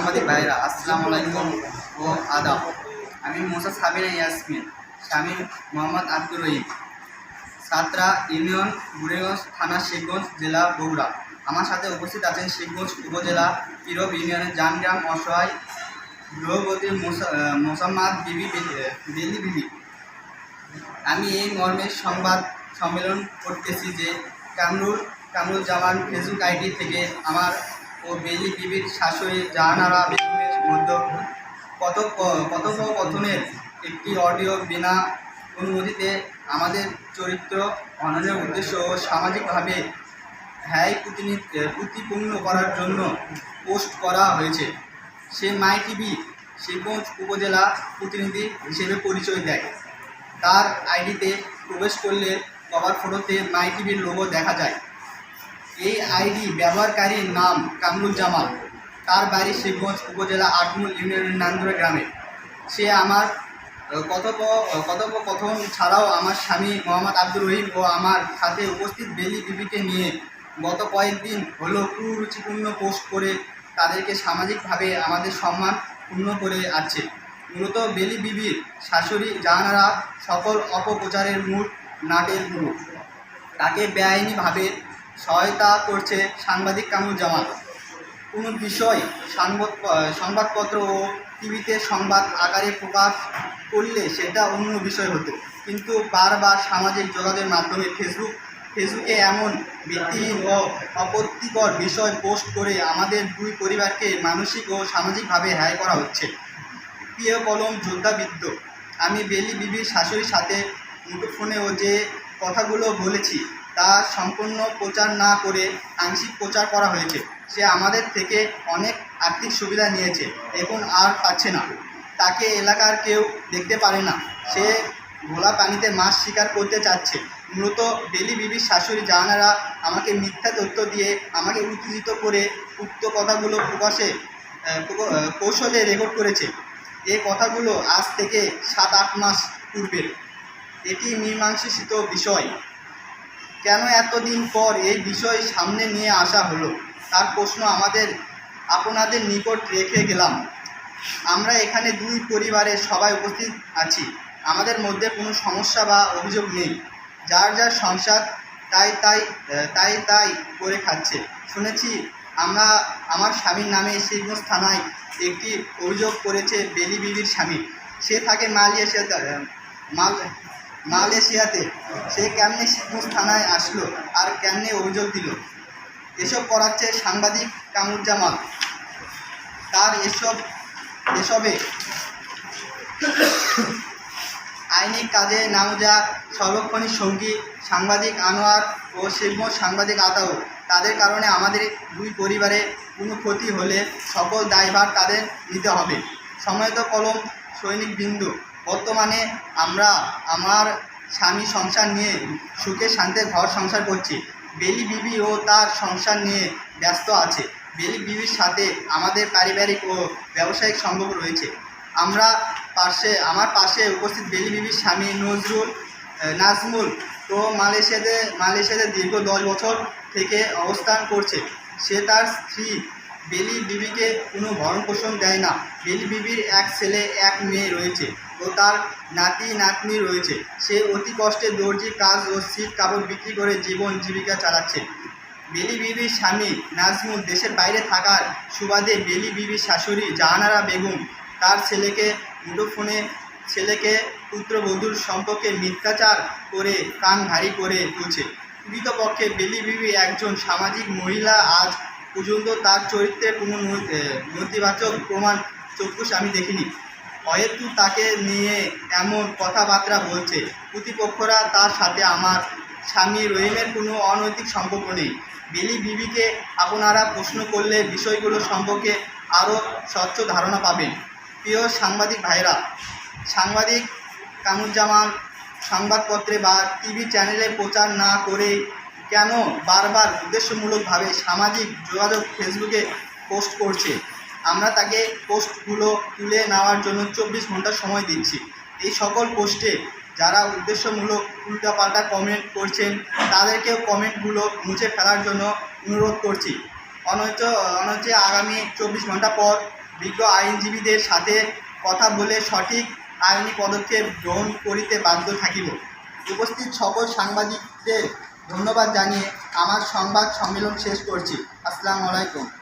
সাংবাদিক ভাইরা আসসালামু আলাইকুম ও আদাব। আমি মোসা সাবিনা ইয়াসমিন, স্বামী মোহাম্মদ আব্দুর রহিম। সাতরা ইউনিয়ন বুড়িগঞ্জ থানা শেখগঞ্জ জেলা বগুড়া। আমার সাথে উপস্থিত আছেন শেখগঞ্জ উপজেলা পিরব ইউনিয়নের জানগ্রাম অসহায় গৃহবতী মোসাম্মদ বিবি, বেলি বিবি। আমি এই মর্মে সংবাদ সম্মেলন করতেছি যে কামরুল কামরুল জামান ফেসবুক আইডি থেকে আমার ও বেলি বিবির শাশুড়ি জাহানারা বেগমের মধ্যে কত কথোপকথনের একটি অডিও বিনা অনুমতিতে আমাদের চরিত্র অননের উদ্দেশ্য ও সামাজিকভাবে হ্যায় প্রতিপূর্ণ করার জন্য পোস্ট করা হয়েছে। সে মাই টিভি শিবগঞ্জ উপজেলা প্রতিনিধি হিসেবে পরিচয় দেয়। তার আইডিতে প্রবেশ করলে কভার ফটোতে মাই টিভির লোগো দেখা যায়। এই আইডি ব্যবহারকারীর নাম কামরুল জামাল তার বাড়ি শিবগঞ্জ উপজেলা আটমুল ইউনিয়নের নান্দুরা গ্রামে। সে আমার কথোপ কথোপকথন ছাড়াও আমার স্বামী মোহাম্মদ আব্দুর রহিম ও আমার সাথে উপস্থিত বেলি বিবিকে নিয়ে গত কয়েকদিন হলো কুরুচিপূর্ণ পোস্ট করে তাদেরকে সামাজিকভাবে আমাদের সম্মান পূর্ণ করে আছে মূলত বেলি বিবির শাশুড়ি জাহানারা সকল অপপ্রচারের মূল নাটের গুরু। তাকে বেআইনিভাবে সহায়তা করছে সাংবাদিক কামরুল জামাল কোনো বিষয় সংবাদ সংবাদপত্র ও টিভিতে সংবাদ আকারে প্রকাশ করলে সেটা অন্য বিষয় হতো। কিন্তু বারবার সামাজিক যোগাযোগের মাধ্যমে ফেসবুক ফেসবুকে এমন ভিত্তিহীন ও আপত্তিকর বিষয় পোস্ট করে আমাদের দুই পরিবারকে মানসিক ও সামাজিকভাবে হ্যায় করা হচ্ছে। প্রিয় কলম যোদ্ধাবিদ্য আমি বেলি বিবির শাশুড়ির সাথে মুঠোফোনেও যে কথাগুলো বলেছি তা সম্পূর্ণ প্রচার না করে আংশিক প্রচার করা হয়েছে। সে আমাদের থেকে অনেক আর্থিক সুবিধা নিয়েছে। এখন আর পাচ্ছে না। তাকে এলাকার কেউ দেখতে পারে না। সে ঘোলা পানিতে মাছ শিকার করতে চাচ্ছে। মূলত বেলি বিবির শাশুড়ি জাহানারা আমাকে মিথ্যা তথ্য দিয়ে আমাকে উত্তেজিত করে উক্ত কথাগুলো প্রকাশে কৌশলে রেকর্ড করেছে। এ কথাগুলো আজ থেকে সাত আট মাস পূর্বের। এটি মীমাংসিত বিষয়। কেন এতদিন পর এই বিষয় সামনে নিয়ে আসা হলো? তার প্রশ্ন আমাদের আপনাদের নিকট রেখে গেলাম। আমরা এখানে দুই পরিবারের সবাই উপস্থিত আছি। আমাদের মধ্যে কোনো সমস্যা বা অভিযোগ নেই। যার যার সংসার তাই তাই তাই তাই করে খাচ্ছে। শুনেছি আমরা আমার স্বামীর নামে শিবগঞ্জ থানায় একটি অভিযোগ করেছে বেলি বিবির স্বামী। সে থাকে মালয়েশিয়াতে আহ, মাল মালয়েশিয়াতে। সে কেমনে শিবগঞ্জ থানায় আসলো আর কেমনে অভিযোগ দিল? এসব করাচ্ছে সাংবাদিক কামরুজ্জামান। তার এসব, এসবে আইনি কাজে নামজা সর্বক্ষণিক সঙ্গী সাংবাদিক আনোয়ার ও শিল্প সাংবাদিক আতাউ তাদের কারণে আমাদের দুই পরিবারে কোনো ক্ষতি হলে সকল দায়ভার তাদের নিতে হবে। সময়ত কলম সৈনিক বিন্দু। বর্তমানে আমরা আমার স্বামী সংসার নিয়ে সুখে শান্তে ঘর সংসার করছি। বেলি বিবি ও তার সংসার নিয়ে ব্যস্ত আছে। বেলি বিবির সাথে আমাদের পারিবারিক ও ব্যবসায়িক সম্পর্ক রয়েছে। আমরা পাশে, আমার পাশে উপস্থিত বেলি বিবির স্বামী নজরুল নাজমুল তো মালয়েশিয়াতে মালয়েশিয়াতে দীর্ঘ দশ বছর থেকে অবস্থান করছে। সে তার স্ত্রী বেলি বিবিকে কোনো ভরণ পোষণ দেয় না। বেলি বিবির এক ছেলে, এক মেয়ে রয়েছে। ও তার নাতি নাতনি রয়েছে। সে অতি কষ্টে দর্জি কাজ ও সিট কাপড় বিক্রি করে জীবন জীবিকা চালাচ্ছে। বেলি বিবির স্বামী নাজমুল দেশের বাইরে থাকার সুবাদে বেলি বিবির শাশুড়ি জাহানারা বেগম তার ছেলেকে মুঠোফোনে ছেলেকে পুত্রবধূর সম্পর্কে মিথ্যাচার করে কান ভারী করে তুলছে। প্রকৃতপক্ষে বেলি বিবি একজন সামাজিক মহিলা আজ পর্যন্ত তার চরিত্রে কোনো নেতিবাচক প্রমাণ চক্ষুষ আমি দেখিনি। হয়তো তাকে নিয়ে এমন কথাবার্তা বলছে। প্রতিপক্ষরা তার সাথে আমার স্বামী রহিমের কোনো অনৈতিক সম্পর্ক নেই। বেলি বিবিকে আপনারা প্রশ্ন করলে বিষয়গুলো সম্পর্কে আরও স্বচ্ছ ধারণা পাবেন। প্রিয় সাংবাদিক ভাইরা সাংবাদিক কামুজ্জামান সংবাদপত্রে বা টিভি চ্যানেলে প্রচার না করে কেন বারবার উদ্দেশ্যমূলকভাবে সামাজিক যোগাযোগ ফেসবুকে পোস্ট করছে? আমরা তাকে পোস্টগুলো তুলে নেওয়ার জন্য চব্বিশ ঘণ্টা সময় দিচ্ছি। এই সকল পোস্টে যারা উদ্দেশ্যমূলক উল্টাপাল্টা কমেন্ট করছেন, তাদেরকেও কমেন্টগুলো মুছে ফেলার জন্য অনুরোধ করছি। অনৈচ, অনৈচে আগামী চব্বিশ ঘণ্টা পর বিজ্ঞ আইনজীবীদের সাথে কথা বলে সঠিক আইনি পদক্ষেপ গ্রহণ করিতে বাধ্য থাকিব। উপস্থিত সকল সাংবাদিকদের ধন্যবাদ জানিয়ে আমার সংবাদ সম্মেলন শেষ করছি। আসসালামু আলাইকুম।